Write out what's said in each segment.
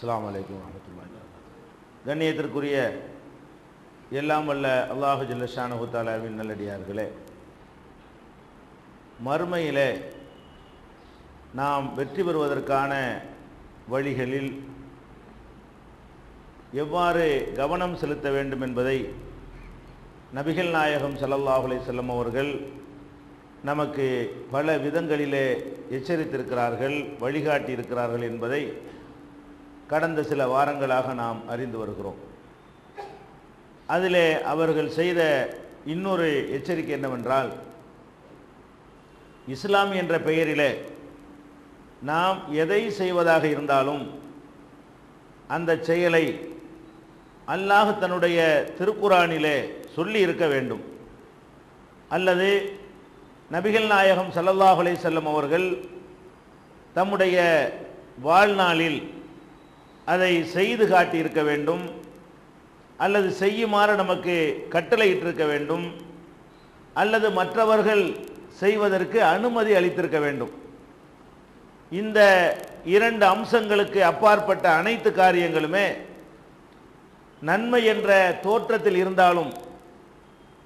அஸ்லாம் வலைக்கம் வரமத்துல்லாஹி கண்ணியத்திற்குரிய எல்லாம் வல்ல அல்லாஹு ஜல்லஷானஹு தாலாவின் நல்லடியார்களே. மறுமையிலே நாம் வெற்றி பெறுவதற்கான வழிகளில் எவ்வாறு கவனம் செலுத்த வேண்டும் என்பதை நபிகள் நாயகம் ஸல்லல்லாஹு செல்லம் அவர்கள் நமக்கு பல விதங்களிலே எச்சரித்திருக்கிறார்கள் வழிகாட்டி இருக்கிறார்கள் என்பதை கடந்த சில வாரங்களாக நாம் அறிந்து வருகிறோம். அதிலே அவர்கள் செய்த இன்னொரு எச்சரிக்கை என்னவென்றால் இஸ்லாம் என்ற பெயரிலே நாம் எதை செய்வதாக இருந்தாலும் அந்த செயலை அல்லாஹ் தன்னுடைய திருக்குரானிலே சொல்லி இருக்க வேண்டும். அல்லது நபிகள் நாயகம் ஸல்லல்லாஹு செல்லும் அவர்கள் தம்முடைய வாழ்நாளில் அதை செய்து காட்டியிருக்க வேண்டும். அல்லது செய்யுமாறு நமக்கு கட்டளையிட்டிருக்க வேண்டும். அல்லது மற்றவர்கள் செய்வதற்கு அனுமதி அளித்திருக்க வேண்டும். இந்த இரண்டு அம்சங்களுக்கு அப்பாற்பட்ட அனைத்து காரியங்களுமே நன்மை என்ற தோற்றத்தில் இருந்தாலும்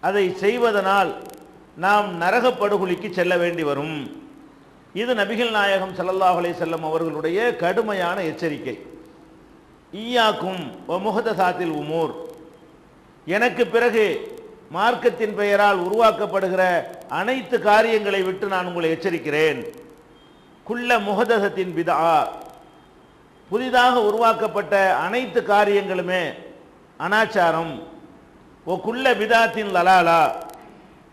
அதை செய்வதனால் நாம் நரகப்படுகொலிக்கு செல்ல வேண்டி வரும். இது நபிகள் நாயகம் ஸல்லல்லாஹு அலைஹி அவர்களுடைய கடுமையான எச்சரிக்கை. ஈயாக்கும் முகதசாத்தில் உமூர். எனக்கு பிறகு மார்க்கத்தின் பெயரால் உருவாக்கப்படுகிற அனைத்து காரியங்களை விட்டு நான் உங்களை எச்சரிக்கிறேன். குள்ள முகதசத்தின் பிதா. புதிதாக உருவாக்கப்பட்ட அனைத்து காரியங்களுமே அனாச்சாரம். ஓ குள்ள பிதாத்தின் லலாலா.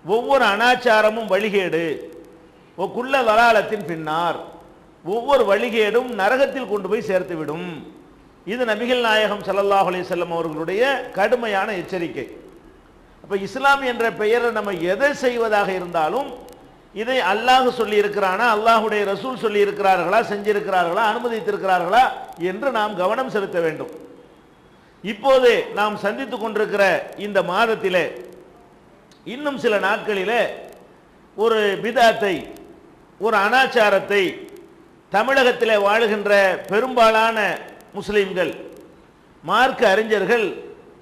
ஒவ்வொரு அனாச்சாரமும் வழிகேடு. ஓ குள்ள லலாலத்தின் பின்னார். ஒவ்வொரு வழிகேடும் நரகத்தில் கொண்டு போய் சேர்த்துவிடும். இது நபிகள் நாயகம் சல்லல்லாஹ் அலிசல்லம் அவர்களுடைய கடுமையான எச்சரிக்கை. அப்போ இஸ்லாம் என்ற பெயரை நம்ம எதை செய்வதாக இருந்தாலும் இதை அல்லாஹ் சொல்லியிருக்கிறானா அல்லாஹுடைய ரசூல் சொல்லியிருக்கிறார்களா செஞ்சிருக்கிறார்களா அனுமதித்திருக்கிறார்களா என்று நாம் கவனம் செலுத்த வேண்டும். இப்போது நாம் சந்தித்து கொண்டிருக்கிற இந்த மாதத்திலே இன்னும் சில நாட்களிலே ஒரு பிதாத்தை ஒரு அனாச்சாரத்தை தமிழகத்தில் வாழுகின்ற பெரும்பாலான முஸ்லிம்கள் மார்க்க அறிஞர்கள்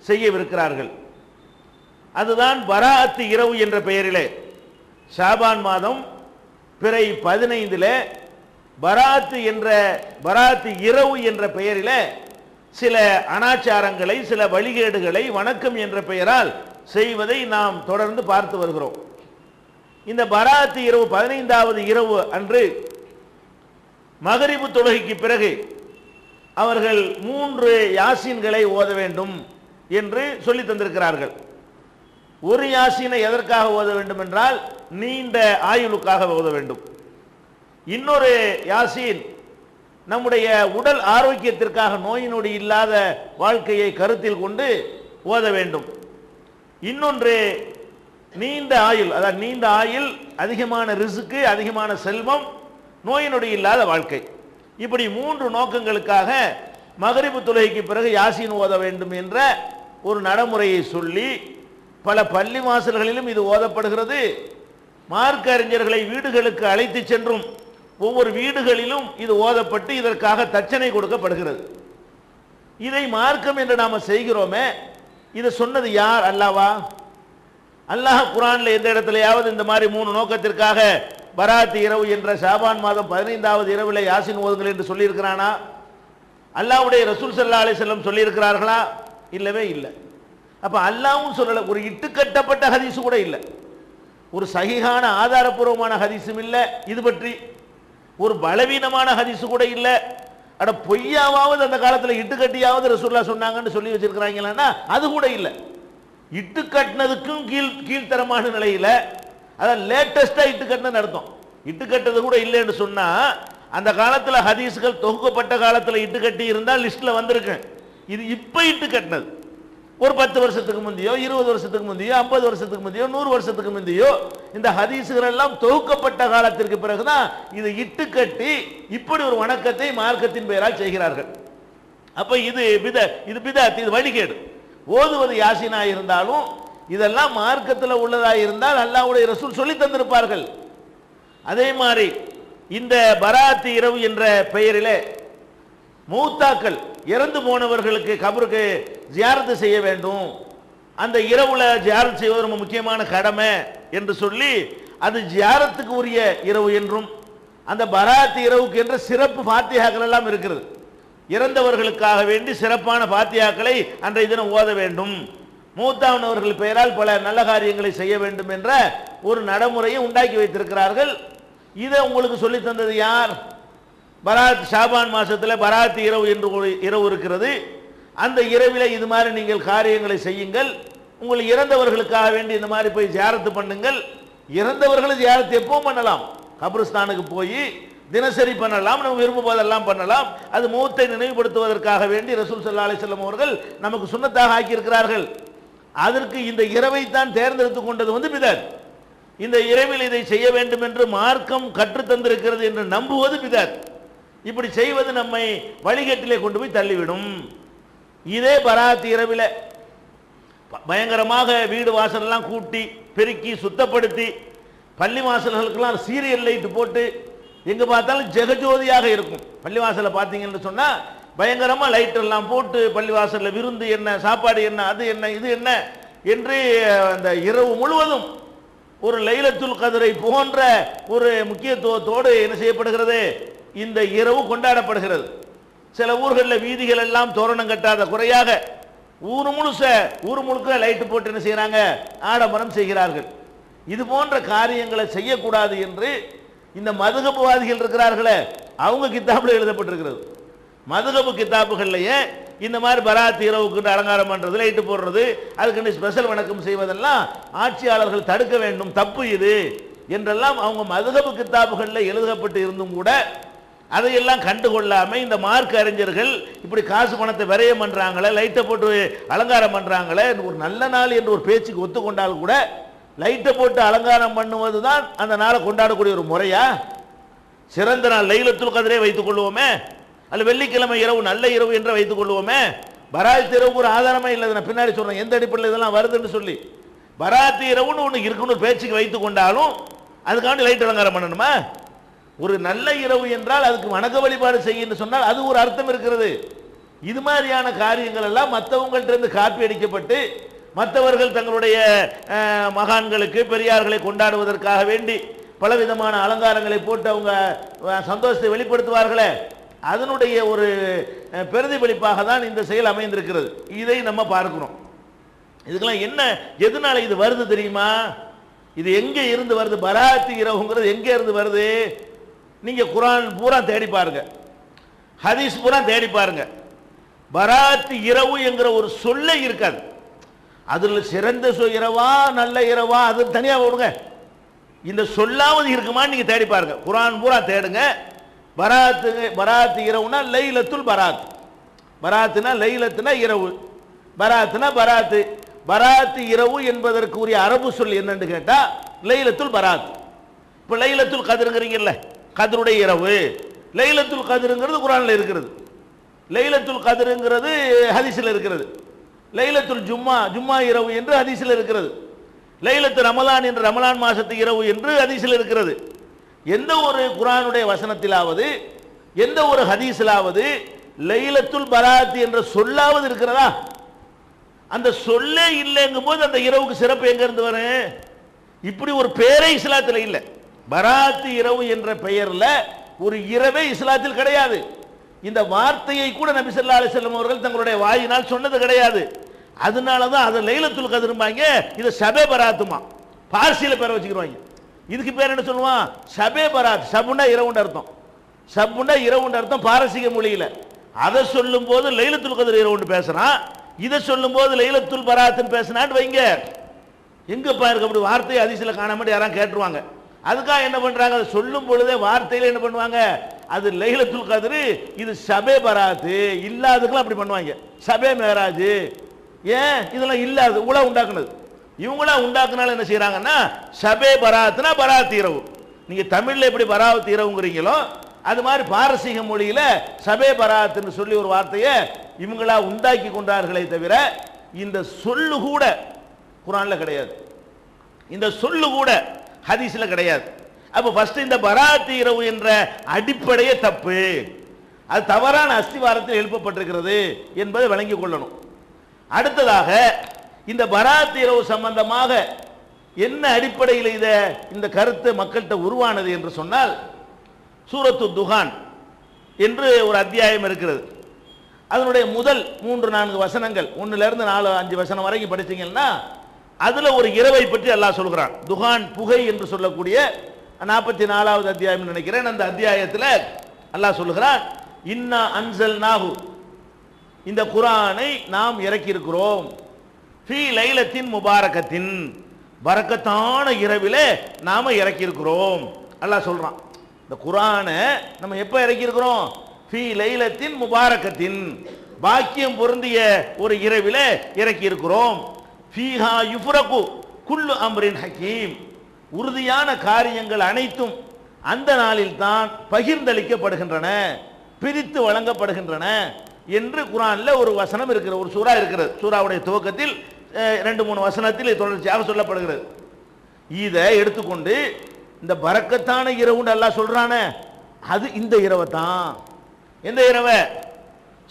செய்யவிருக்கிறார்கள். அதுதான் பராத்து இரவு என்ற பெயரிலே. ஷாபான் மாதம் பிறை பதினைந்தில் பராத்து என்ற பராத்து இரவு என்ற பெயரில் சில அனாச்சாரங்களை சில வழிகேடுகளை வணக்கம் என்ற பெயரால் செய்வதை நாம் தொடர்ந்து பார்த்து வருகிறோம். இந்த பராத்து இரவு பதினைந்தாவது இரவு அன்று மகரிபு தொழுகைக்கு பிறகு அவர்கள் மூன்று யாசீன்களை ஓத வேண்டும் என்று சொல்லி தந்திருக்கிறார்கள். ஒரு யாசீனை எதற்காக ஓத வேண்டும் என்றால் நீண்ட ஆயுளுக்காக ஓத வேண்டும். இன்னொரு யாசீன் நம்முடைய உடல் ஆரோக்கியத்திற்காக நோய் நொடி இல்லாத வாழ்க்கையை கருத்தில் கொண்டு ஓத வேண்டும். இன்னொன்று நீண்ட ஆயுள் அதாவது நீண்ட ஆயுள் அதிகமான ரிசுக்கு அதிகமான செல்வம் நோய் நொடி இல்லாத வாழ்க்கை. இப்படி மூன்று நோக்கங்களுக்காக மகரிபு தொழுகைக்கு பிறகு யாசின் ஓத வேண்டும் என்ற ஒரு நடைமுறையை சொல்லி பல பள்ளி வாசல்களிலும் இது ஓதப்படுகிறது. மார்க்க அறிஞர்களை வீடுகளுக்கு அழைத்து சென்றும் ஒவ்வொரு வீடுகளிலும் இது ஓதப்பட்டு இதற்காக தச்சனை கொடுக்கப்படுகிறது. இதை மார்க்கம் என்று நாம் செய்கிறோமே இதை சொன்னது யார்? அல்லாவா? அல்லாஹ் குரானில் எந்த இடத்துலையாவது இந்த மாதிரி மூணு நோக்கத்திற்காக பராத் இரவு என்ற ஷாபான் மாதம் பதினைந்தாவது இரவில் யாசின் ஓதுங்கள் என்று சொல்லியிருக்கிறானா? அல்லாவுடைய ரசூல் சல்லா அலி செல்லம் சொல்லியிருக்கிறார்களா? இல்லவே இல்லை. அப்போ அல்லாவும் சொல்லலை. ஒரு இட்டுக்கட்டப்பட்ட ஹதீஸு கூட இல்லை. ஒரு சகிகான ஆதாரபூர்வமான ஹதீஸும் இல்லை. இது பற்றி ஒரு பலவீனமான ஹதீஸு கூட இல்லை. அட பொய்யாவது அந்த காலத்தில் இட்டுக்கட்டியாவது ரசூல்லா சொன்னாங்கன்னு சொல்லி வச்சிருக்கிறாங்களா அது கூட இல்லை. இட்டு கட்டினதுக்கும் கீழ் கீழ்த்தரமான நிலையில் அதான் லேட்டஸ்டா இட்டு கட்டினது நடத்தும் இட்டு கட்டது கூட இல்லைன்னு சொன்னா அந்த காலத்துல ஹதீஸ்கள் தொகுக்கப்பட்ட காலத்துல இட்டு கட்டி இருந்தால் லிஸ்ட்ல வந்திருக்கு. இது இப்ப இட்டு கட்டினது ஒரு பத்து வருஷத்துக்கு முந்தையோ இருபது வருஷத்துக்கு முந்தையோ ஐம்பது வருஷத்துக்கு முந்தையோ நூறு வருஷத்துக்கு முந்தையோ இந்த ஹதீசுகள் எல்லாம் தொகுக்கப்பட்ட காலத்திற்கு பிறகுதான் இது இட்டு கட்டி இப்படி ஒரு வணக்கத்தை மார்க்கத்தின் பெயரால் செய்கிறார்கள். அப்ப இது பித இது பிதாத் இது வழிகேடு. ஓதுவது யாசினா இருந்தாலும் இதெல்லாம் மார்க்கத்தில் உள்ளதாக இருந்தால் அல்லாவுடைய ரசூல் சொல்லி தந்திருப்பார்கள். அதே மாதிரி இந்த பராத்து இரவு என்ற பெயரிலே மூத்தாக்கள் இறந்து போனவர்களுக்கு கபருக்கு ஜியாரத்து செய்ய வேண்டும். அந்த இரவுல ஜியாரத் செய்வது ரொம்ப முக்கியமான கடமை என்று சொல்லி அது ஜியாரத்துக்கு உரிய இரவு என்றும் அந்த பராத் இரவுக்கு என்ற சிறப்பு பாத்தியாக்கள் எல்லாம் இருக்கிறது. இறந்தவர்களுக்காக வேண்டி சிறப்பான பாத்தியாக்களை அன்றைய தினம் ஓத வேண்டும். மூத்தானவர்கள் பெயரால் பல நல்ல காரியங்களை செய்ய வேண்டும் என்ற ஒரு நடைமுறையை உண்டாக்கி வைத்திருக்கிறார்கள். இதை உங்களுக்கு சொல்லி தந்தது யார்? பராத் ஷாபான் மாசத்தில் பராத் இரவு என்று ஒரு இரவு இருக்கிறது. அந்த இரவில் இது மாதிரி நீங்கள் காரியங்களை செய்யுங்கள். உங்கள் இறந்தவர்களுக்காக வேண்டி இந்த மாதிரி போய் ஜியாரத்து பண்ணுங்கள். இறந்தவர்களை ஜியாரத்து எப்பவும் பண்ணலாம். கபிரஸ்தானுக்கு போய் தினசரி பண்ணலாம். நம்ம விரும்புவதெல்லாம் பண்ணலாம். அது மூத்தை நினைவுபடுத்துவதற்காக வேண்டி ரசூல் சல்லா அலிஸ்லாம் அவர்கள் நமக்கு சுண்ணத்தாக ஆக்கியிருக்கிறார்கள். அதற்கு இந்த இரவை தான் தேர்ந்தெடுத்து கொண்டது வந்து பிதர் இந்த இரவில் இதை செய்ய வேண்டும் என்று மார்க்கம் கற்றுத்தந்திருக்கிறது என்று நம்புவது பிதர் இப்படி செய்வது நம்மை வழிகட்டிலே கொண்டு போய் தள்ளிவிடும். இதே பராத் இரவில் ப- பயங்கரமாக வீடு வாசலெல்லாம் கூட்டி பெருக்கி சுத்தப்படுத்தி பள்ளி வாசல்களுக்கெல்லாம் சீரியல் லைட்டு போட்டு எங்கே பார்த்தாலும் ஜெகஜோதியாக இருக்கும். பள்ளி வாசலை பார்த்தீங்கன்னு சொன்னால் பயங்கரமா லைட் எல்லாம் போட்டு பள்ளிவாசலில் விருந்து என்ன சாப்பாடு என்ன அது என்ன இது என்ன என்று அந்த இரவு முழுவதும் ஒரு லைலத்துல் கதிரை போன்ற ஒரு முக்கியத்துவத்தோடு என்ன செய்யப்படுகிறது? இந்த இரவு கொண்டாடப்படுகிறது. சில ஊர்களில் வீதிகள் எல்லாம் தோரணம் கட்டாத குறையாக ஊர் முழுச ஊர் முழுக்க லைட்டு போட்டு என்ன செய்கிறாங்க ஆடம்பரம் செய்கிறார்கள். இது போன்ற காரியங்களை செய்யக்கூடாது என்று இந்த மதுகப்புவாதிகள் இருக்கிறார்களே அவங்க கித்தாப்பில் எழுதப்பட்டிருக்கிறது. மதுகபு கித்தாப்புகள்லயே இந்த மாதிரி பராத் இரவுக்கு அலங்காரம் பண்ணுறது லைட்டு போடுறது அதுக்கு ஸ்பெஷல் வணக்கம் செய்வதெல்லாம் ஆட்சியாளர்கள் தடுக்க வேண்டும். தப்பு இது என்றெல்லாம் அவங்க மதுகபு கித்தாப்புகளில் எழுதப்பட்டு இருந்தும் கூட அதையெல்லாம் கண்டுகொள்ளாமல் இந்த மார்க் அறிஞர்கள் இப்படி காசு பணத்தை விரயம் பண்ணுறாங்களே லைட்டை போட்டு அலங்காரம் பண்ணுறாங்களே ஒரு நல்ல நாள் என்று ஒரு பேச்சுக்கு ஒத்துக்கொண்டால் கூட லைட்டை போட்டு அலங்காரம் பண்ணுவது தான் அந்த நாளை கொண்டாடக்கூடிய ஒரு முறையா? சிறந்த நாள் லைலத்துல் கதிரே வைத்துக் கொள்வோமே. அல்ல வெள்ளிக்கிழமை இரவு நல்ல இரவு என்று வைத்துக் கொள்வோமே. பராத் இரவுக்கு ஒரு ஆதாரமே இல்லை நான் பின்னாடி சொல்றேன். எந்த அடிப்படையில் இதெல்லாம் வருதுன்னு சொல்லி. பராத் இரவுன்னு ஒன்று இருக்குன்னு பேச்சுக்கு வைத்துக் கொண்டாலும் அதுக்காண்டி லைட் அலங்காரம் பண்ணணுமா? ஒரு நல்ல இரவு என்றால் அதுக்கு வணக்க வழிபாடு செய்யன்னு சொன்னால் அது ஒரு அர்த்தம் இருக்கிறது. இது மாதிரியான காரியங்கள் எல்லாம் மற்றவங்கள்ட்ட இருந்து காப்பி அடிக்கப்பட்டு மற்றவர்கள் தங்களுடைய மகான்களுக்கு பெரியார்களை கொண்டாடுவதற்காக வேண்டி பலவிதமான அலங்காரங்களை போட்டு அவங்க சந்தோஷத்தை வெளிப்படுத்துவார்களே. அதனுடைய ஒரு பிரதிபலிப்பாக தான் இந்த செயல் அமைந்திருக்கிறது. இதை நம்ம பார்க்கிறோம் இதுக்கெல்லாம் என்ன எதனால இது வருது தெரியுமா? இது எங்கே இருந்து வருது? பராத்தி இரவுங்கிறது எங்கே இருந்து வருது? நீங்கள் குரான் பூரா தேடி பாருங்க. ஹதீஸ் பூரா தேடி பாருங்க. பராத்தி இரவு என்கிற ஒரு சொல்லே இருக்காது. அதில் சிறந்த சொ- இரவா நல்ல இரவா அது தனியாக விடுங்க இந்த சொல்லாவது இருக்குமான்னு நீங்கள் தேடி பாருங்க. குரான் பூரா தேடுங்க. பராத்து பராத்து இரவுனா லைலத்துல் பராத். பராத்துனா லைலத்துனா இரவு. பராத்துனா பராத்து. பராத்து இரவு என்பதற்குரிய அரபு சொல் என்னன்னு கேட்டா லைலத்துல் பராத். இப்போ லைலத்துல் கதிருங்கிறீங்கல்ல கதருடைய இரவு. லைலத்துல் கதிருங்கிறது குரான்ல இருக்கிறது. லைலத்துல் கதிருங்கிறது ஹதீஸில் இருக்கிறது. லைலத்துல் ஜும்மா ஜும்மா இரவு என்று ஹதீஸில் இருக்கிறது. லைலத்து ரமலான் என்று ரமலான் மாசத்து இரவு என்று ஹதீஸில் இருக்கிறது. எந்த ஒரு குரானுடைய வசனத்திலாவது எந்த ஒரு ஹதீஸிலாவது லைலத்துல் பராத் என்ற சொல்லாவது இருக்கிறதா? அந்த சொல்லே இல்லைங்கும் போது அந்த இரவுக்கு சிறப்பு எங்க இருந்து வரும் இப்படி ஒரு பேரே இஸ்லாத்தில் இல்லை. பராத்து இரவு என்ற பெயரில் ஒரு இரவே இஸ்லாத்தில் கிடையாது. இந்த வார்த்தையை கூட நபி சொல்லா அலிசல்லம் அவர்கள் தங்களுடைய வாயினால் சொன்னது கிடையாது. அதனால தான் அதை லைலத்துல் கதிரும்பாங்க இது சபை பராத்துமா. பார்சியில் பெற வச்சுக்கிடுவாங்க இதுக்கு பேர் என்ன சொல்லுவான்? சபே பராத். சபுண்டா இரவுண்டு அர்த்தம். சபுண்டா இரவுண்டு அர்த்தம் பாரசீக மொழியில. அதை சொல்லும் போது லைலத்துல் கதிர் இரவுண்டு பேசுறான் இதை சொல்லும் போது லைலத்துல் பராத்துன்னு பேசினான்னு வைங்க. எங்க பாருங்க அப்படி வார்த்தையை அதிசயில காணாமல் யாரும் கேட்டுருவாங்க. அதுக்காக என்ன பண்றாங்க? அதை சொல்லும் பொழுதே வார்த்தையில என்ன பண்ணுவாங்க? அது லைலத்துல் கதிர் இது சபே பராத்து. இல்லாததுக்கெல்லாம் அப்படி பண்ணுவாங்க. சபே மேராஜ். ஏன்? இதெல்லாம் இல்லாது உலக உண்டாக்குனது. இவங்களா உண்டாக்குனால என்ன செய்கிறாங்கன்னா சபே பராத்னா பராத் இரவு நீங்க தமிழ்ல எப்படி பராத் இரவுங்கிறீங்களோ அது மாதிரி பாரசீக மொழியில சபே பராத்னு சொல்லி ஒரு வார்த்தையை இவங்களா உண்டாக்கி கொண்டார்களே தவிர இந்த சொல்லு கூட குரான்ல கிடையாது. இந்த சொல்லு கூட ஹதீஸ்ல கிடையாது. அப்போ ஃபர்ஸ்ட் இந்த பராத் இரவு என்ற அடிப்படையே தப்பு. அது தவறான அஸ்திவாரத்தில் எழுப்பப்பட்டிருக்கிறது என்பதை விளங்கிக் கொள்ளணும். அடுத்ததாக இந்த பராத் இரவு சம்பந்தமாக என்ன அடிப்படையில் இத இந்த கருத்து மக்கள்கிட்ட உருவானது என்று சொன்னால் சூரத்து துகான் என்று ஒரு அத்தியாயம் இருக்கிறது. அதனுடைய முதல் மூன்று நான்கு வசனங்கள் ஒன்றுலேருந்து நாலு அஞ்சு வசனம் வரைக்கும் படித்தீங்கன்னா அதில் ஒரு இரவை பற்றி அல்லாஹ் சொல்கிறான். துகான் புகை என்று சொல்லக்கூடிய நாற்பத்தி நாலாவது அத்தியாயம் நினைக்கிறேன். அந்த அத்தியாயத்தில் அல்லாஹ் சொல்லுகிறான் இன்னா அன்சல் நாகு இந்த குரானை நாம் இறக்கியிருக்கிறோம். ஃபீ லைலத்தின் முபாரகத்தின் வரக்கத்தான இரவில் நாம் இறக்கியிருக்கிறோம். அல்லாஹ் சொல்கிறான் இந்த குரானை நம்ம எப்போ இறக்கியிருக்கிறோம்? ஃபி லைலத்தின் முபாரகத்தின் பாக்கியம் பொருந்திய ஒரு இரவில் இறக்கியிருக்கிறோம். ஃபீஹா யுஃபுரகு குல்லு அம்ரின் ஹக்கீம் உறுதியான காரியங்கள் அனைத்தும் அந்த நாளில் தான் பகிர்ந்தளிக்கப்படுகின்றன பிரித்து வழங்கப்படுகின்றன என்று குரானில் ஒரு வசனம் இருக்கிற ஒரு சூறா இருக்கிறது. சூறாவுடைய துவக்கத்தில் ரெண்டு மூணு வசனத்தில் தொடர்ச்சியாக சொல்லப்படுகிறது? இதை எடுத்துக்கொண்டு இந்த பறக்கத்தான இரவுன்னு அல்லாஹ் சொல்றானே அது இந்த இரவை தான். எந்த இரவை?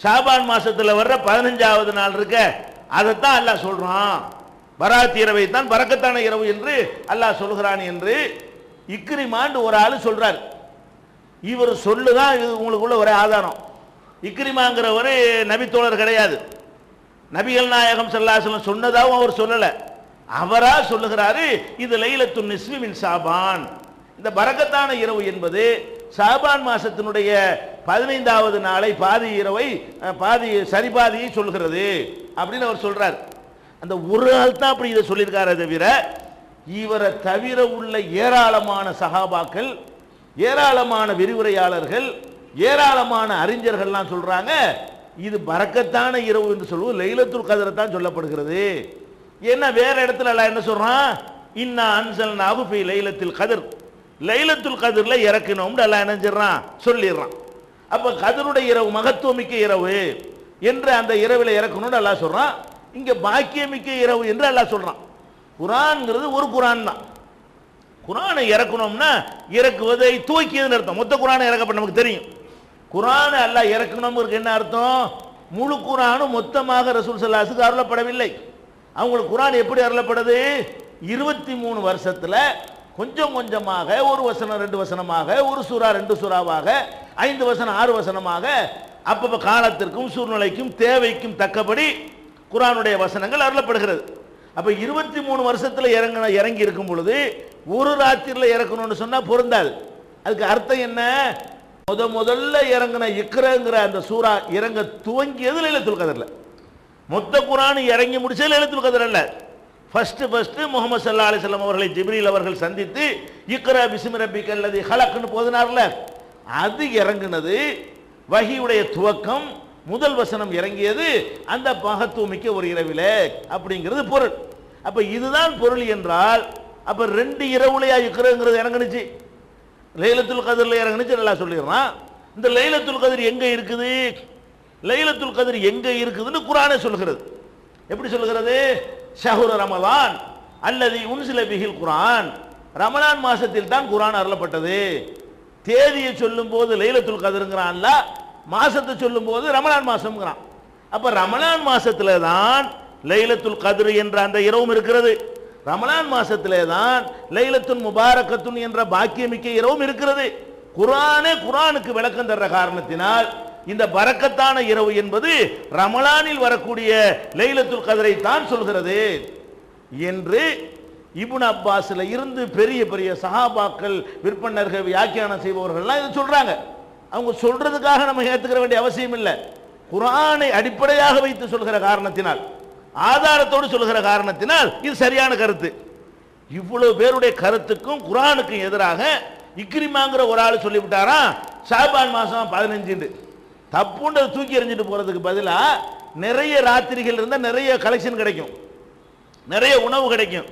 ஷாபான் மாதத்தில் வர்ற பதினஞ்சாவது நாள் இருக்க அதைத்தான் அல்லாஹ் சொல்றான். பராத் இரவை தான் பறக்கத்தான இரவு என்று அல்லாஹ் சொல்கிறான் என்று இக்ரிமாண்டு ஒரு ஆள் சொல்றார். இவர் சொல்லுதான் இது உங்களுக்குள்ள ஒரே ஆதாரம். இக்ரிமாங்கிறவர் நபித்தோழர் கிடையாது. நபிகள் நாயகம் ஸல்லல்லாஹு சொன்னதாகவும் அவர் சொல்லலை. அவராக சொல்லுகிறாரு இது லைலத்து நிஸ்மின் சாபான் இந்த பரக்கத்தான இரவு என்பது சாபான் மாசத்தினுடைய பதினைந்தாவது நாளை பாதி இரவை பாதி சரிபாதியை சொல்கிறது அப்படின்னு அவர் சொல்றார். அந்த ஒரு ஆள் தான் அப்படி இதை சொல்லியிருக்காரு தவிர இவரை தவிர உள்ள ஏராளமான சகாபாக்கள் ஏராளமான விரிவுரையாளர்கள் ஏராளமான அறிஞர்கள்லாம் சொல்றாங்க. இது பறக்கத்தான இரவு என்று சொல்வது லைலத்துல் கதிரை தான் சொல்லப்படுகிறது. ஏன்னா வேற இடத்துல எல்லாம் என்ன சொல்றான்? இன்னா அன்சல் நாகுஃபி லைலத்தில் கதிர். லைலத்துல் கதிரில் இறக்கணும்னு எல்லாம் நினைஞ்சிடறான் சொல்லிடுறான். அப்போ கதிருடைய இரவு மகத்துவமிக்க இரவு என்று அந்த இரவில் இறக்கணும்னு எல்லாம் சொல்றான். இங்கே பாக்கியமிக்க இரவு என்று எல்லாம் சொல்றான். குரான்ங்கிறது ஒரு குரான் தான். குரானை இறக்கணும்னா இறக்குவதை தூக்கியதுன்னு அர்த்தம். மொத்த குரானை இறக்கப்பட்ட நமக்கு தெரியும். குரானை அல்லா இறக்கணுங்கிறதுக்கு என்ன அர்த்தம்? முழு குரானும் மொத்தமாக ரசூல் சல்லாசுக்கு அருளப்படவில்லை. அவங்களுக்கு குரான் எப்படி அருளப்படுது? இருபத்தி மூணு வருஷத்தில் கொஞ்சம் கொஞ்சமாக ஒரு வசனம் ரெண்டு வசனமாக ஒரு சுறா ரெண்டு சூறாவாக ஐந்து வசனம் ஆறு வசனமாக அப்பப்போ காலத்திற்கும் சூழ்நிலைக்கும் தேவைக்கும் தக்கபடி குரானுடைய வசனங்கள் அருளப்படுகிறது. அப்போ இருபத்தி மூணு வருஷத்தில் இறங்கின இறங்கி இருக்கும் பொழுது ஒரு ராத்திரியில் இறக்கணும்னு சொன்னால் பொருந்தாது. அதுக்கு அர்த்தம் என்ன? முத முதல்ல இறங்கின இக்ரங்கிற அந்த சூறா இறங்க துவங்கியது லைலத்துல் கதர்ல. மொத்த குரான் இறங்கி முடிச்சது லைலத்துல் கதர் அல்ல. ஃபர்ஸ்ட் ஃபர்ஸ்ட் முகமது சல்லா அலிஸ்லாம் அவர்களை ஜிப்ரீல் அவர்கள் சந்தித்து இக்ரா பிஸ்மி ரப்பிக் அல்லது ஹலக்குன்னு போதினார்ல. அது இறங்குனது வகியுடைய துவக்கம் முதல் வசனம் இறங்கியது அந்த மகத்துவமிக்க ஒரு இரவிலே அப்படிங்கிறது பொருள். அப்போ இதுதான் பொருள் என்றால் அப்போ ரெண்டு இரவுலையா இக்கிறங்கிறது இறங்குனுச்சு. லைலத்துல் கதிரில் இறங்குனுச்சு நல்லா சொல்லிடுறான். இந்த லைலத்துல் கதிர் எங்கே இருக்குது? லைலத்துல் கதிர் எங்கே இருக்குதுன்னு குரானே சொல்லுகிறது. எப்படி சொல்லுகிறது? ஷஹுர ரமலான் அல்லது உன்சில பிகில் குரான். ரமலான் மாசத்தில் தான் குரான் அருளப்பட்டது. தேதியை சொல்லும் போது லைலத்துல் கதிருங்கிறான்ல மாசத்தை சொல்லும் போது ரமலான் மாசம்ங்கிறான். அப்போ ரமலான் மாசத்துல தான் லைலத்துல் கதிர் என்ற அந்த இரவும் இருக்கிறது. ரமலான் மாசத்திலே தான் லைலத்துன் முபாரக்கத்துன் என்ற பாக்கியமிக்க இரவும் இருக்கிறது. குரானே குரானுக்கு விளக்கம் தர்ற காரணத்தினால் இந்த பறக்கத்தான இரவு என்பது ரமலானில் வரக்கூடிய லைலத்துல் கதிரை தான் சொல்கிறது என்று இபுன் அப்பாஸில் இருந்து பெரிய பெரிய சஹாபாக்கள் விற்பனர்கள் வியாக்கியானம் செய்பவர்கள்லாம் இதை சொல்கிறாங்க அவங்க சொல்றதுக்காக நம்ம ஏற்றுக்கிற வேண்டிய அவசியம் இல்லை குரானை அடிப்படையாக வைத்து சொல்கிற காரணத்தினால். ஆதாரத்தோடு சொல்கிற காரணத்தினால் இது சரியான கருத்து. இவ்வளவு பேருடைய கருத்துக்கும் குரானுக்கும் எதிராக இக்ரிமாங்கிற ஒரு ஆள் சொல்லிவிட்டாரா? ஷாபான் மாதம் பதினஞ்சு தப்புன்றது தூக்கி எறிஞ்சிட்டு போகிறதுக்கு பதிலாக நிறைய ராத்திரிகள் இருந்தால் நிறைய கலெக்ஷன் கிடைக்கும். நிறைய உணவு கிடைக்கும்.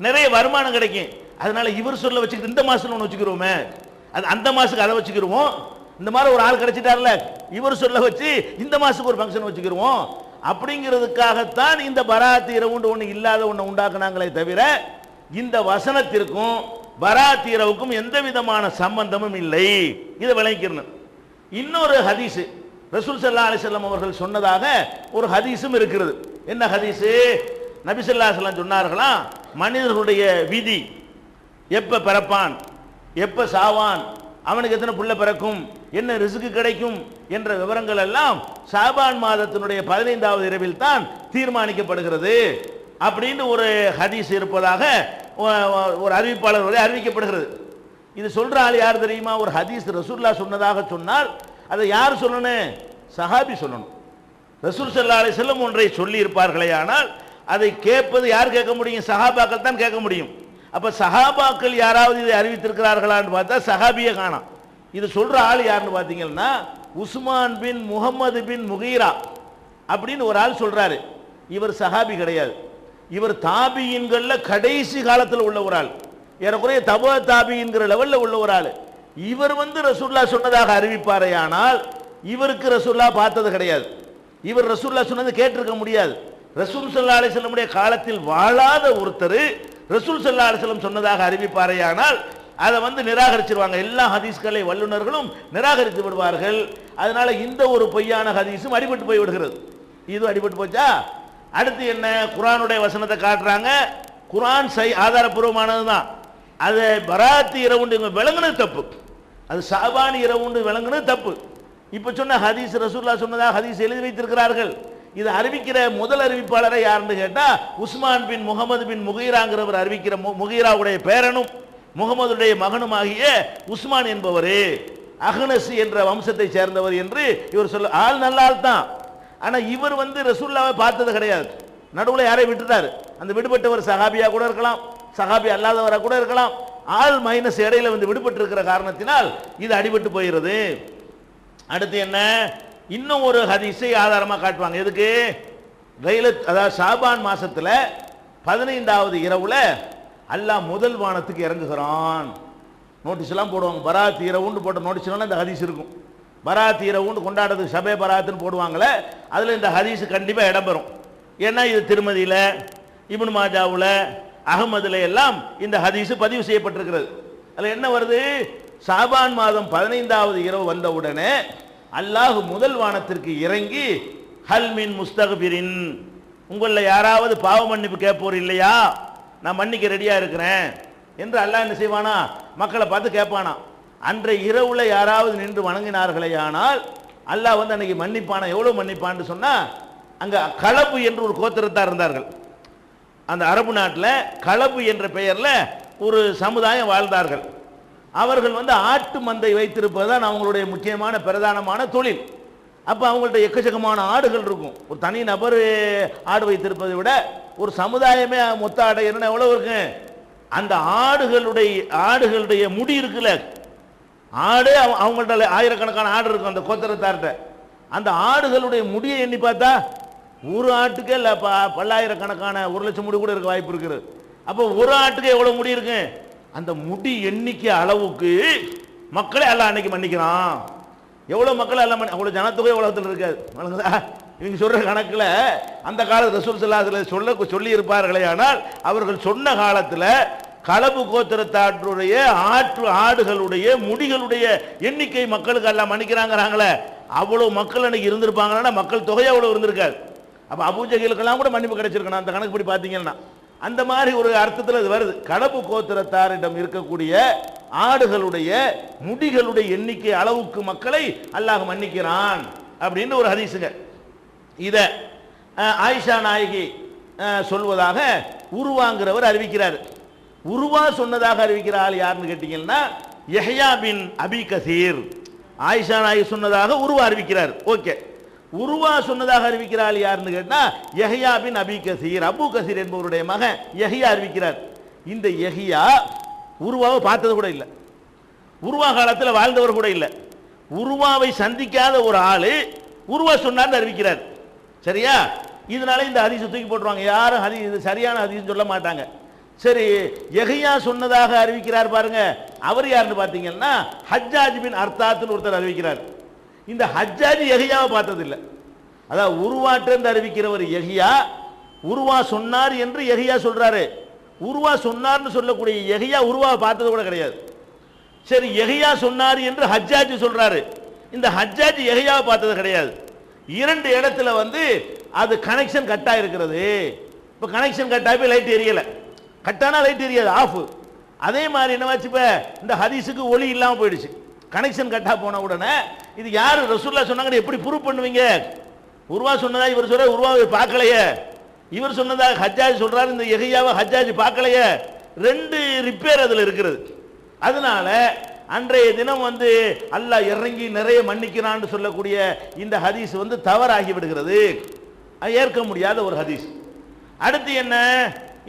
நிறைய வருமானம் கிடைக்கும். அதனால் இவர் சொல்ல வச்சுக்கிட்டு இந்த மாதத்தில் ஒன்று வச்சுக்கிறோமே அது அந்த மாதத்துக்கு அதை வச்சுக்கிடுவோம் இந்த மாதிரி ஒரு ஆள் கிடைச்சிட்டார்ல இவர் சொல்ல வச்சு இந்த மாதத்துக்கு ஒரு ஃபங்க்ஷன் வச்சுக்கிடுவோம் அப்படிங்கிறதுக்காகத்தான் இந்த பராத் இரவுண்டு ஒன்று இல்லாத ஒன்று உண்டாக்குனாங்களே தவிர இந்த வசனத்திற்கும் பராத் இரவுக்கும் எந்த விதமான சம்பந்தமும் இல்லை. இதை விளங்கிக்கணும். இன்னொரு ஹதீஸ் ரசூல் சல்லா அலிசல்லாம் அவர்கள் சொன்னதாக ஒரு ஹதீஸும் இருக்கிறது. என்ன ஹதீஸு? நபிசல்லா ஸல்லல்லாஹு சொன்னார்களாம் மனிதர்களுடைய விதி எப்போ பிறப்பான் எப்போ சாவான் அவனுக்கு எத்தனை புள்ள பிறக்கும்? என்ன ரிசுக்கு கிடைக்கும்? என்ற விவரங்கள் எல்லாம் ஷாபான் மாதத்தினுடைய பதினைந்தாவது இரவில் தான் தீர்மானிக்கப்படுகிறது. அப்படின்னு ஒரு ஹதீஸ் இருப்பதாக ஒரு அறிவிப்பாளர் வரை அறிவிக்கப்படுகிறது. இது சொல்கிற ஆள் யார் தெரியுமா? ஒரு ஹதீஸ் ரசூல்லா சொன்னதாக சொன்னால் அதை யார் சொல்லணும்? சஹாபி சொல்லணும். ரசூல் சல்லா செல்லும் ஒன்றை சொல்லி இருப்பார்களே ஆனால் அதை கேட்பது யார் கேட்க முடியும்? சஹாபாக்கள் தான் கேட்க முடியும். அப்ப சஹாபாக்கள் யாராவது இதை அறிவித்திருக்கிறார்களான்னு பார்த்தா சஹாபியை காணோம். இது சொல்ற ஆள் யாருன்னு பார்த்தீங்கன்னா உஸ்மான் பின் முகமது பின் முகீரா அப்படின்னு ஒரு ஆள் சொல்றாரு. இவர் சஹாபி கிடையாது. இவர் தாபியின்களில் கடைசி காலத்தில் உள்ள ஒரு ஆள். ஏறக்குறைய தப தாபிங்கிற லெவலில் உள்ள ஒரு ஆள். இவர் வந்து ரசூல்லா சொன்னதாக அறிவிப்பாரே ஆனால் இவருக்கு ரசூல்லா பார்த்தது கிடையாது. இவர் ரசூல்லா சொன்னது கேட்டிருக்க முடியாது. ரசூல் சல்லா அலிஸ்லமுடைய காலத்தில் வாழாத ஒருத்தர் ரசூல் சல்லா அலிஸ்லம் சொன்னதாக அறிவிப்பாரையானால் அதை வந்து நிராகரிச்சிருவாங்க. எல்லா ஹதீஸ்களை வல்லுநர்களும் நிராகரித்து விடுவார்கள். அதனால இந்த ஒரு பொய்யான ஹதீஸும் அடிபட்டு போய் விடுகிறது. இது அடிபட்டு போச்சா? அடுத்து என்ன? குரானுடைய வசனத்தை காட்டுறாங்க. குரான் சை ஆதாரப்பூர்வமானது தான். அதை பராத்தி இரவுண்டு இவங்க விளங்குனது தப்பு. அது சாபானி இரவுண்டு விளங்குனது தப்பு. இப்போ சொன்ன ஹதீஸ் ரசூல்லா சொன்னதாக ஹதீஸ் எழுதி வைத்திருக்கிறார்கள். இது அறிவிக்கிற முதல் அறிவிப்பாளரை யாருன்னு கேட்டா உஸ்மான் பின் முகமது பின் முகீராங்கிறவர் அறிவிக்கிற மு- முகீராவுடைய பேரனும் முகமதுடைய மகனுமாகிய உஸ்மான் என்பவரே. அகனசு என்ற வம்சத்தை சேர்ந்தவர் என்று இவர் சொல்ல ஆள் நல்ல ஆள் தான். ஆனால் இவர் வந்து ரசூல்லாவை பார்த்தது கிடையாது. நடுவில் யாரையும் விட்டுட்டார்? அந்த விடுபட்டவர் சஹாபியா கூட இருக்கலாம் சஹாபி அல்லாதவராக கூட இருக்கலாம். ஆள் மைனஸ் இடையில வந்து விடுபட்டு இருக்கிற காரணத்தினால் இது அடிபட்டு போயிருது அடுத்து என்ன? இன்னும் ஒரு ஹதீஸை ஆதாரமாக காட்டுவாங்க. எதுக்கு? லைலத் அதாவது ஷாபான் மாசத்துல பதினைந்தாவது இரவுல அல்லாஹ் முதல் வானத்துக்கு இறங்குகிறான். நோட்டீஸ் எல்லாம் போடுவாங்க. பராத் இரவுண்டு போட்ட நோட்டீஸ்லாம் இந்த ஹதீஸ் இருக்கும். பராத் இரவுண்டு கொண்டாடுறது சபே பராத்துன்னு போடுவாங்களே அதில் இந்த ஹதீஸ் கண்டிப்பாக இடம்பெறும். ஏன்னா இது திருமதியில் இபுன் மாஜாவில் அகமதுல எல்லாம் இந்த ஹதீஸ் பதிவு செய்யப்பட்டிருக்கிறது. அதில் என்ன வருது? சாபான் மாதம் பதினைந்தாவது இரவு வந்த உடனே அல்லாஹ் முதல் வானத்திற்கு இறங்கி ஹல் மின் முஸ்தகபிரின். உங்களில் யாராவது பாவ மன்னிப்பு கேட்போர் இல்லையா? நான் மன்னிக்க ரெடியாக இருக்கிறேன். என்று அல்லாஹ் என்ன செய்வானா? மக்களை பார்த்து கேட்பானா? அன்றைய இரவுல யாராவது நின்று வணங்கினார்களே ஆனால் அல்லாஹ் வந்து அன்றைக்கி மன்னிப்பானா? எவ்வளோ மன்னிப்பான்னு சொன்னால் அங்கே களப்பு என்று ஒரு கோத்திரத்தாக இருந்தார்கள். அந்த அரபு நாட்டில் களப்பு என்ற பெயரில் ஒரு சமுதாயம் வாழ்ந்தார்கள். அவர்கள் வந்து ஆட்டு மந்தை வைத்திருப்பது தான் அவங்களுடைய முக்கியமான பிரதானமான தொழில். அப்போ அவங்கள்ட்ட எக்கச்சக்கமான ஆடுகள் இருக்கும். ஒரு தனி நபர் ஆடு வைத்திருப்பதை விட ஒரு சமுதாயமே மொத்த ஆடை என்ன எவ்வளோ இருக்கு? அந்த ஆடுகளுடைய ஆடுகளுடைய முடி இருக்குல்ல. ஆடு அவ- அவங்கள்ட்ட ஆயிரக்கணக்கான ஆடு இருக்கும் அந்த கோத்திரத்தார்கிட்ட அந்த ஆடுகளுடைய முடியை எண்ணி பார்த்தா ஒரு ஆட்டுக்கே இல்லை பல்லாயிரக்கணக்கான ஒரு லட்சம் முடி கூட இருக்க வாய்ப்பு இருக்குது. அப்போ ஒரு ஆட்டுக்கு எவ்வளோ முடி இருக்கு? அந்த முடி எண்ணிக்கை அளவுக்கு மக்களே எல்லாம் அன்னைக்கு மன்னிக்கிறான் எவ்வளவு மக்களை எல்லாம் மன்னி அவ்வளவு ஜனத்தொகை உலகத்தில் இருக்காது. இவங்க சொல்ற கணக்கில் அந்த காலத்து ரசூல் சல்லாஹ்ல சொல்ல சொல்லி இருப்பார்களே ஆனால் அவர்கள் சொன்ன காலத்தில் களவு கோத்திரத்தாற்றுடைய ஆற்று ஆடுகளுடைய முடிகளுடைய எண்ணிக்கை மக்களுக்கு எல்லாம் மன்னிக்கிறாங்கிறாங்களே. அவ்வளோ மக்கள் அன்னைக்கு இருந்திருப்பாங்கன்னா மக்கள் தொகை அவ்வளோ இருந்திருக்காது. அப்போ அபூஜகைகளுக்கெல்லாம் கூட மன்னிப்பு கிடைச்சிருக்கணும். அந்த கணக்கு படி பார்த்தீங்கன்னா. அந்த மாதிரி ஒரு அர்த்தத்தில் அது வருது. கடப்பு கோத்திரத்தாரிடம் இருக்கக்கூடிய ஆடுகளுடைய முடிகளுடைய எண்ணிக்கை அளவுக்கு மக்களை அல்லாஹ் மன்னிக்கிறான் அப்படின்னு ஒரு ஹதீஸுங்க. இதை ஆயிஷா நாயகி சொல்வதாக உருவாங்கிறவர் அறிவிக்கிறார். உருவா சொன்னதாக அறிவிக்கிற ஆள் யாருன்னு கேட்டீங்கன்னா எஹ்யா பின் அபி கசீர். ஆயிஷா நாயகி சொன்னதாக உருவா அறிவிக்கிறார். ஓகே. உருவா சொன்னதாக அறிவிக்கிறாள் யாருன்னு கேட்டா யஹ்யா பின் அபி கசீர். அபு கசீர் என்பவருடைய மகன் யஹ்யா அறிவிக்கிறார். இந்த யஹ்யா உருவாவை பார்த்தது கூட இல்லை. உருவா காலத்தில் வாழ்ந்தவர் கூட இல்லை. உருவாவை சந்திக்காத ஒரு ஆள் உருவா சொன்னார்னு அறிவிக்கிறார். சரியா? இதனால இந்த ஹதீஸை தூக்கி போட்டுருவாங்க. யாரும் ஹதி இது சரியான ஹதீஸ் சொல்ல மாட்டாங்க. சரி எகையா சொன்னதாக அறிவிக்கிறார் பாருங்க. அவர் யாருன்னு பார்த்தீங்கன்னா ஹஜ்ஜாஜ் பின் அர்த்தாத்துன்னு ஒருத்தர் அறிவிக்கிறார். இந்த ஹஜ்ஜாஜி எகையாவை பார்த்ததில்லை. அதாவது உருவாற்றென்று அறிவிக்கிறவர் எகியா உருவா சொன்னார் என்று எகியா சொல்றாரு. உருவா சொன்னார்னு சொல்லக்கூடிய எகையா உருவாவை பார்த்தது கூட கிடையாது. சரி எகியா சொன்னார் என்று ஹஜ்ஜாஜி சொல்றாரு. இந்த ஹஜ்ஜாஜி எகையாவை பார்த்தது கிடையாது. இரண்டு இடத்துல வந்து அது கனெக்ஷன் கட்டாக இருக்கிறது இப்போ கனெக்ஷன் கட்டாக போய் லைட் எரியலை. கட்டானா லைட் எரியாது ஆஃப் அதே மாதிரி என்னவாச்சு இப்போ? இந்த ஹதீஸுக்கு ஒளி இல்லாமல் போயிடுச்சு. கனெக்ஷன் கட்டாக போன உடனே இது யார்? ரசூல்லா சொன்னாங்கன்னு எப்படி ப்ரூவ் பண்ணுவீங்க? உருவா சொன்னதா இவர் சொல்ற உருவாவை பார்க்கலையே. இவர் சொன்னதா ஹஜ்ஜாஜ் சொல்றாரு இந்த எகையாவை ஹஜ்ஜாஜ் பார்க்கலையே. ரெண்டு ரிப்பேர் அதில் இருக்கிறது அதனால அன்றைய தினம் வந்து அல்லாஹ் இறங்கி நிறைய மன்னிக்கிறான்னு சொல்லக்கூடிய இந்த ஹதீஸ் வந்து தவறாகி விடுகிறது. ஏற்க முடியாத ஒரு ஹதீஸ். அடுத்து என்ன?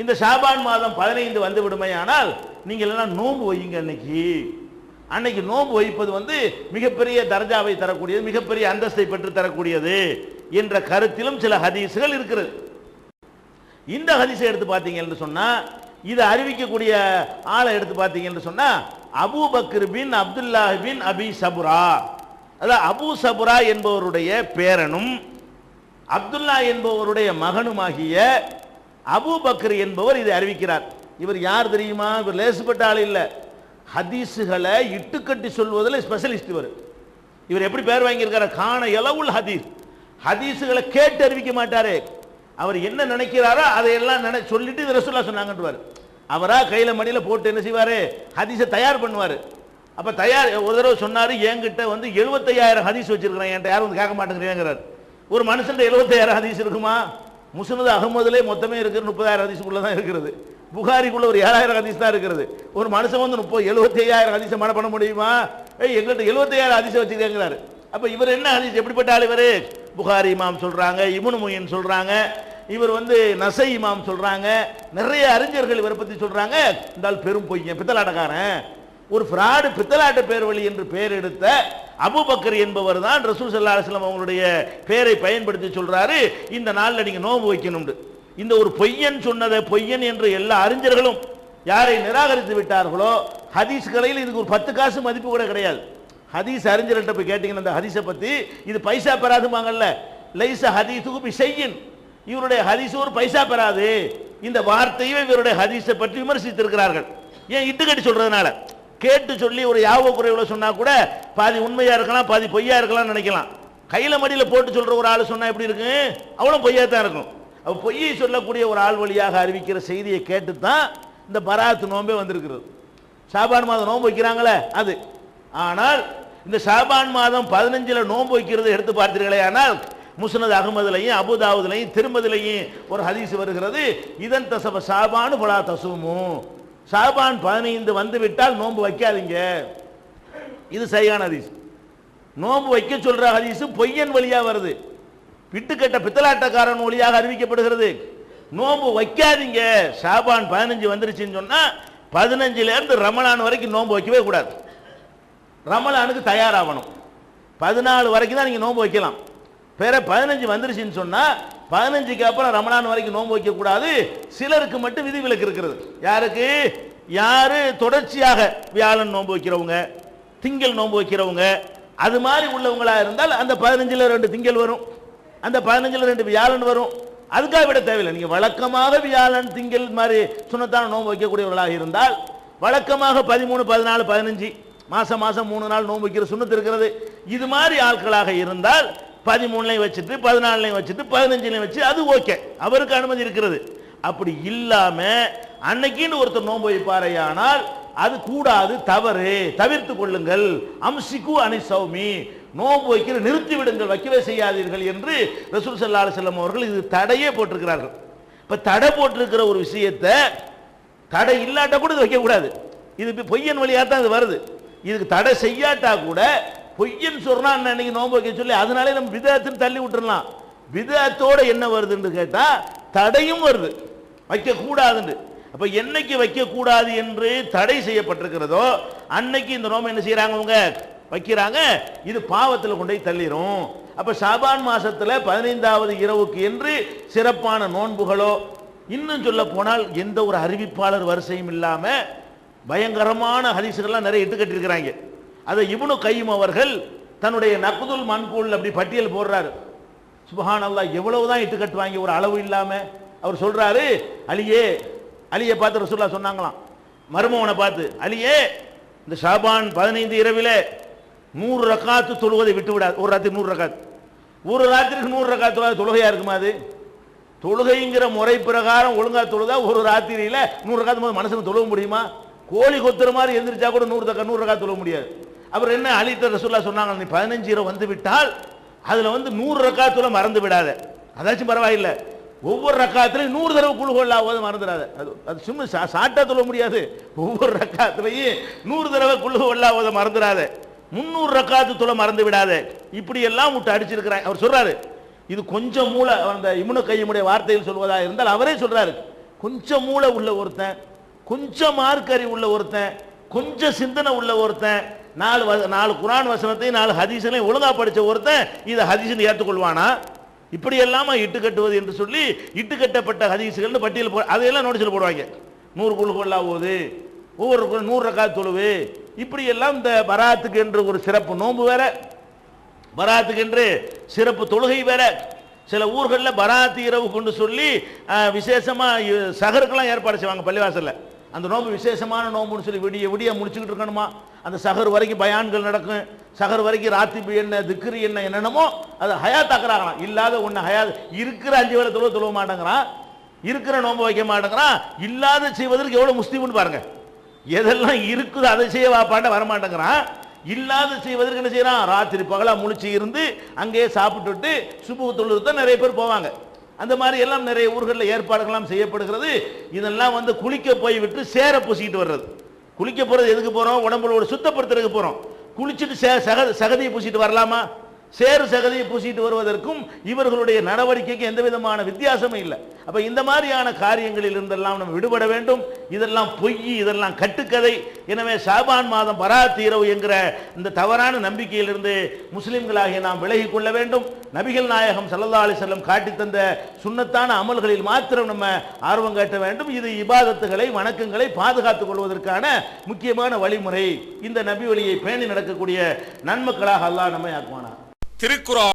இந்த ஷாபான் மாதம் பதினைந்து வந்து விடுமையானால் நீங்கள் எல்லாம் நோன்பு வையுங்க அன்னைக்கு. அன்னைக்கு நோன்பு வைப்பது வந்து மிகப்பெரிய தர்ஜாவை தரக்கூடியது மிகப்பெரிய அந்தஸ்தை பெற்று தரக்கூடியது என்ற கருத்திலும் சில ஹதீஸ்கள் இருக்கிறது. இந்த ஹதீஸை எடுத்து பார்த்தீங்கன்னு சொன்னால் இதை அறிவிக்கக்கூடிய ஆளை எடுத்து பார்த்தீங்கன்னு சொன்னால் அபூ பக்ர் பின் அப்துல்லாஹ் பின் அபி சபுரா. அதாவது அபூ சபுரா என்பவருடைய பேரனும் அப்துல்லா என்பவருடைய மகனுமாகிய அபூ பக்ர் என்பவர் இதை அறிவிக்கிறார். இவர் யார் தெரியுமா? இவர் லேசுப்பட்ட ஆள் இல்லை. ஹதீஸுகளை இட்டுக்கட்டி சொல்வதில் ஸ்பெஷலிஸ்ட் இவர். இவர் எப்படி பேர் வாங்கியிருக்காரு? காண எலவுல் ஹதீஸ். ஹதீஸுகளை கேட்டு அறிவிக்க மாட்டார். அவர் என்ன நினைக்கிறாரோ அதையெல்லாம் நினை சொல்லிட்டு இது ரசூல்லா சொன்னாங்கன்றுவார். அவரா கையில் மடியில் போட்டு என்ன செய்வார்? ஹதீஸை தயார் பண்ணுவார். அப்போ தயார் ஒரு தடவை சொன்னார் என்கிட்ட வந்து எழுபத்தையாயிரம் ஹதீஸ் வச்சிருக்கிறேன். என்கிட்ட யாரும் வந்து கேட்க மாட்டேங்கிறேங்கிறார் ஒரு மனுஷன் எழுபத்தையாயிரம் ஹதீஸ் இருக்குமா? முசனது அகமதுலே மொத்தமே இருக்கிற முப்பதாயிரம் ஹதீஸுக்குள்ள தான் இருக்கிறது. புகாரிக்குள்ள ஒரு ஏழாயிரம் ஹதீஸ் தான் இருக்கிறது ஒரு மனுஷன் வந்து முப்பது எழுபத்தி ஐயாயிரம் ஹதீஸை மன பண்ண முடியுமா? ஏய் எங்கள்கிட்ட எழுபத்தையாயிரம் ஹதீஸை வச்சுருக்காங்கிறாரு அப்போ இவர் என்ன ஹதீஸ்? எப்படிப்பட்ட ஆள் இவர்? புகாரி இமாம் சொல்கிறாங்க இமுனு முயின் சொல்கிறாங்க இவர் வந்து நசை இமாம் சொல்கிறாங்க நிறைய அறிஞர்கள் இவரை பற்றி சொல்கிறாங்க இந்த ஆள் பெரும் பொய்யன் பித்தலாட்டக்காரன். ஒரு ஃப்ராடு பித்தலாட்டு பேர் வழி என்று பெயர் எடுத்த அபுபக்கர் என்பவர் தான் ரசூல் சல்லா அலுவலம் அவங்களுடைய பெயரை பயன்படுத்தி சொல்கிறாரு இந்த நாளில் நீங்கள் நோன்பு வைக்கணும்னு. இந்த ஒரு பொய்யன் சொன்னதை பொய்யன் என்று எல்லா அறிஞர்களும் யாரை நிராகரித்து விட்டார்களோ ஹதீஸ் கலையில் இதுக்கு ஒரு பத்து காசு மதிப்பு கூட கிடையாது. ஹதீஸ் அறிஞர்கிட்ட போய் கேட்டீங்கன்னா அந்த ஹதீஸை பற்றி இது பைசா பெறாதுமாங்கல்ல லைச ஹதீஸுக்கு செய்யின் இவருடைய ஹதீஸ் ஒரு பைசா பெறாது. இந்த வார்த்தையும் இவருடைய ஹதீஸை பற்றி விமர்சித்திருக்கிறார்கள். ஏன் இட்டுக்கட்டி சொல்றதுனால? கேட்டு சொல்லி ஒரு யாவ குறைவில் சொன்னா கூட பாதி உண்மையா இருக்கலாம் பாதி பொய்யா இருக்கலாம் நினைக்கலாம். கையில மடியில் போட்டு சொல்ற ஒரு ஆள் சொன்னா எப்படி இருக்கு? அவ்வளவு பொய்யா தான் இருக்கும். பொய்யை சொல்லக்கூடிய ஒரு ஆள் வழியாக அறிவிக்கிற செய்தியை கேட்டு தான் இந்த பராத் நோம்பே வந்திருக்கிறது. ஷாபான் மாதம் நோன்பு வைக்கிறாங்களே அது. ஆனால் இந்த ஷாபான் மாதம் பதினஞ்சில் நோன்பு வைக்கிறது எடுத்து பார்த்தீர்களே ஆனால் முஸ்னத் அகமதுலையும் அபுதாவுதுலையும் திருமதிலையும் ஒரு ஹதீஸ் வருகிறது. இதன் தசப ஷாபானு பலா தசுமு. ஷாபான் பதினைந்து வந்து விட்டால் நோன்பு வைக்காதீங்க. இது சரியான ஹதீஸ். நோன்பு வைக்க சொல்ற ஹதீஸ் பொய்யன் வழியாக வருது. பிட்டுக்கட்ட பித்தலாட்டக்காரன் வழியாக அறிவிக்கப்படுகிறது. நோம்பு வைக்காதீங்க. ஷாபான் பதினஞ்சு வந்துருச்சுன்னு சொன்னால் பதினஞ்சுலேருந்து ரமணான் ரமலான் வரைக்கும் நோன்பு வைக்கவே கூடாது. ரமலானுக்கு தயாராகணும். பதினாலு வரைக்கும் தான் நீங்கள் நோன்பு வைக்கலாம். பிற பதினஞ்சு வந்துருச்சுன்னு சொன்னால் பதினஞ்சுக்கு அப்புறம் ரமலான் வரைக்கும் நோன்பு வைக்கக்கூடாது சிலருக்கு மட்டும் விதி விலக்கு இருக்கிறது. யாருக்கு? யார்? தொடர்ச்சியாக வியாழன் நோன்பு வைக்கிறவங்க திங்கள் நோன்பு வைக்கிறவங்க அது மாதிரி உள்ளவங்களாக இருந்தால் அந்த பதினஞ்சில் ரெண்டு திங்கள் வரும். அந்த பதினஞ்சில் ரெண்டு வியாழன் வரும். அதுக்காக விட தேவையில்லை. நீங்கள் வழக்கமாக வியாழன் திங்கள் மாதிரி சுனத்தான நோன்பு வைக்கக்கூடியவர்களாக இருந்தால் வழக்கமாக பதிமூணு பதினாலு பதினஞ்சு மாதம் மாதம் மூணு நாள் நோன்பு வைக்கிற சுண்ணத்து இருக்கிறது. இது மாதிரி ஆட்களாக இருந்தால் பதிமூணுலையும் வச்சுட்டு பதினாலுலையும் வச்சுட்டு பதினஞ்சுலையும் வச்சு அது ஓகே. அவருக்கு அனுமதி இருக்கிறது. அப்படி இல்லாமல் அன்னைக்குன்னு ஒருத்தர் நோன்பு வைப்பாரையானால் அது கூடாது தவறு. தவிர்த்து கொள்ளுங்கள். அம்சிக்கு அணி சௌமி நோன்பு வைக்கிற நிறுத்தி விடுங்கள் வைக்கவே செய்யாதீர்கள் என்று ரசூல் சல்லா செல்லம் அவர்கள் இது தடையே போட்டிருக்கிறார்கள். இப்போ தடை போட்டிருக்கிற ஒரு விஷயத்தை தடை இல்லாட்டா கூட இது வைக்கக்கூடாது இது இப்போ பொய்யன் வழியாக தான் இது வருது. இதுக்கு தடை செய்யாட்டா கூட பொய்யன் சொன்னா அன்னைக்கு நோன்பு வைக்க சொல்லி அதனாலே நம்ம விதத்துன்னு தள்ளி விட்டுறலாம். விதத்தோடு என்ன வருதுன்னு கேட்டால் தடையும் வருது. வைக்கக்கூடாதுன்னு. அப்போ என்னைக்கு வைக்கக்கூடாது என்று தடை செய்யப்பட்டிருக்கிறதோ அன்னைக்கு இந்த நோம்பு என்ன செய்கிறாங்க அவங்க வைக்கிறாங்க. இது பாவத்தில் கொண்டு போய் தள்ளிரும். அப்போ ஷாபான் மாதத்தில் பதினைந்தாவது இரவுக்கு என்று சிறப்பான நோன்புகளோ இன்னும் சொல்ல போனால் எந்த ஒரு அறிவிப்பாளர் வரிசையும் இல்லாமல் பயங்கரமான ஹரிசுகள்லாம் நிறைய இட்டு கட்டியிருக்கிறாங்க. அதை இவனு கையும் அவர்கள் தன்னுடைய நக்குதுல் மன்கூல் அப்படி பட்டியல் போடுறாரு. சுபஹான் எவ்வளவு எவ்வளவுதான் இட்டு கட்டுவாங்க ஒரு அளவு இல்லாமல் அவர் சொல்கிறாரு அலியே அலியை பார்த்து ரசூல்லா சொன்னாங்களாம். மருமவனை பார்த்து அலியே இந்த ஷாபான் பதினைந்து இரவில் நூறு ரக்காத்து தொழுவதை விட்டு விடாது ஒரு ராத்திரி நூறு ரக்காத்து. ஒரு ராத்திரிக்கு நூறு ரக்காத் தொழுகையாக தொழுகையா இருக்குமா அது? தொழுகைங்கிற முறை பிரகாரம் ஒழுங்கா தொழுதா ஒரு ராத்திரியில நூறு ரக்காத்து போது மனசுக்கு தொழுவ முடியுமா? கோழி கொத்துற மாதிரி எந்திரிச்சா கூட நூறு தக்க நூறு ரக்காத் தொழுவ முடியாது. அப்புறம் என்ன அழித்த ரசூல்லா சொன்னாங்க? நீ பதினஞ்சு இரவு வந்து விட்டால் அதுல வந்து நூறு ரக்காத்துல மறந்து விடாத. அதாச்சும் பரவாயில்லை. ஒவ்வொரு ரக்காத்துலையும் நூறு தடவை குழு கொள்ளாவது மறந்துடாத. அது அது சும்மா சா- சாட்டா சொல்ல முடியாது. ஒவ்வொரு ரக்காத்துலையும் நூறு தடவை குழு கொள்ளாவதை மறந்துடாத. முந்நூறு ரக்காத்து தொலை மறந்து விடாத. இப்படி எல்லாம் விட்டு அடிச்சிருக்கிறாங்க அவர் சொல்றாரு இது கொஞ்சம் மூளை அந்த இமுனு கையமுடைய வார்த்தையில் சொல்வதா இருந்தால் அவரே சொல்றாரு கொஞ்சம் மூளை உள்ள ஒருத்தன் கொஞ்சம் மார்க்கறி உள்ள ஒருத்தன் கொஞ்சம் சிந்தனை உள்ள ஒருத்தன் நாலு வ- நாலு குரான் வசனத்தையும் நாலு ஹதீசனையும் ஒழுங்கா படித்த ஒருத்தன் இதை ஹதீசன் ஏற்றுக்கொள்வானா? இப்படி எல்லாமா இட்டு கட்டுவது என்று சொல்லி இட்டு கட்டப்பட்ட ஹதீசுகள்னு பட்டியல் போ அதையெல்லாம் நோட்டீஸில் போடுவாங்க. நூறு குழு கொள்ளா போகுது ஒவ்வொரு நூறு ரக்கா தொழுவு இப்படி எல்லாம் இந்த பராத்துக்கு என்று ஒரு சிறப்பு நோன்பு வேற பராத்துக்கு என்று சிறப்பு தொழுகை வேற. சில ஊர்களில் பராத்து இரவு கொண்டு சொல்லி விசேஷமாக சகருக்கெல்லாம் ஏற்பாடு செய்வாங்க பள்ளிவாசலில். அந்த நோன்பு விசேஷமான நோம்புன்னு சொல்லி விடிய விடிய முடிச்சுக்கிட்டு இருக்கணுமா? அந்த சகர் வரைக்கும் பயான்கள் நடக்கும். சகர் வரைக்கும் ராத்தி என்ன திக்ரி என்ன என்னென்னமோ அது ஹயா தக்கறாங்களாம் இல்லாத ஒன்று ஹயா இருக்கிற அஞ்சு வேலை தொழுவ தொழுவ மாட்டேங்கிறான். இருக்கிற நோன்பு வைக்க மாட்டேங்கிறான். இல்லாத செய்வதற்கு எவ்வளோ முஸ்லீம்னு பாருங்கள் எதெல்லாம் இருக்குதோ அதை செய்ய வாப்பாண்ட வரமாட்டேங்கிறான். இல்லாத செய்வதற்கு என்ன செய்யறான்? ராத்திரி பகலாக முழிச்சு இருந்து அங்கேயே சாப்பிட்டுட்டு சுபு தொழுது தான் நிறைய பேர் போவாங்க. அந்த மாதிரி எல்லாம் நிறைய ஊர்களில் ஏற்பாடுகள்லாம் செய்யப்படுகிறது. இதெல்லாம் வந்து குளிக்க போய் விட்டு சேர பூசிக்கிட்டு வர்றது. குளிக்க போகிறது எதுக்கு போகிறோம் உடம்புல ஒரு சுத்தப்படுத்துறதுக்கு போகிறோம் குளிச்சுட்டு சே- சக சகதியை பூசிட்டு வரலாமா? சேறு சகதியை பூசிட்டு வருவதற்கும் இவர்களுடைய நடவடிக்கைக்கு எந்த விதமான வித்தியாசமும் இல்லை. அப்ப இந்த மாதிரியான காரியங்களில் இருந்தெல்லாம் நம்ம விடுபட வேண்டும். இதெல்லாம் பொய் இதெல்லாம் கட்டுக்கதை. எனவே சாபான் மாதம் பராத் இரவு என்கிற இந்த தவறான நம்பிக்கையிலிருந்து முஸ்லிம்களாகிய நாம் விலகிக் கொள்ள வேண்டும். நபிகள் நாயகம் சல்லா அலி செல்லம் காட்டி தந்த சுண்ணத்தான அமல்களில் மாத்திரம் நம்ம ஆர்வம் காட்ட வேண்டும். இது இபாதத்துகளை வணக்கங்களை பாதுகாத்துக் கொள்வதற்கான முக்கியமான வழிமுறை. இந்த நபி வழியை பேணி நடக்கக்கூடிய நன்மக்களாக அல்லாஹ் நம்மை ஆக்குவானார் திருக்குறள்